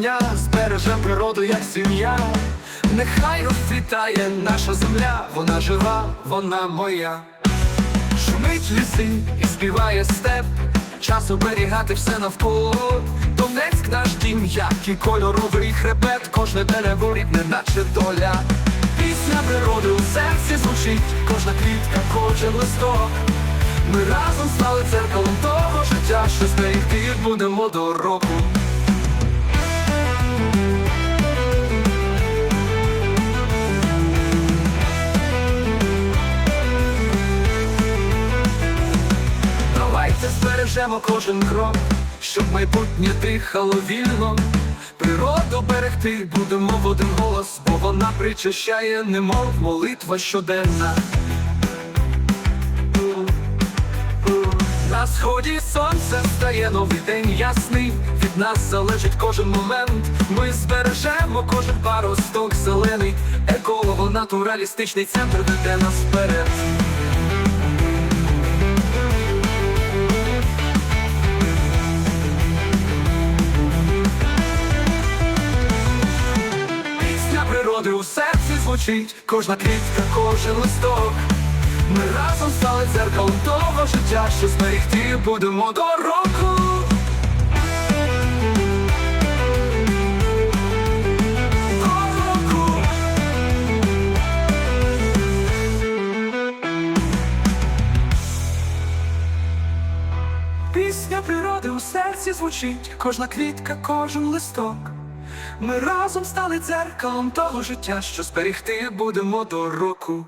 життя. Нехай розцвітає наша земля, вона жива, вона моя. Шумить ліси і співає степ, час оберігати все навколо. Донецьк наш дім, як і кольоровий хребет, кожне дерево рідне, наче доля. Пісня природи у серці звучить, кожна квітка, кожен листок. Ми разом стали церкалом того життя, що зберегти будемо до року. Давайте збережемо кожен крок, щоб майбутнє дихало вільно. Природу берегти будемо в один голос, бо вона причащає, немов молитва щоденна. На сході сонце стає новий день ясний. Від нас залежить кожен момент. Ми збережемо кожен паросток зелений. Еколого натуралістичний центр веде нас вперед. Пісня у серці звучить, кожна квітка, кожен листок. Ми разом стали дзеркалом того життя, що зберегти будемо. До року. Пісня природи у серці звучить, кожна квітка, кожен листок. Ми разом стали дзеркалом того життя, що зберігти будемо до року.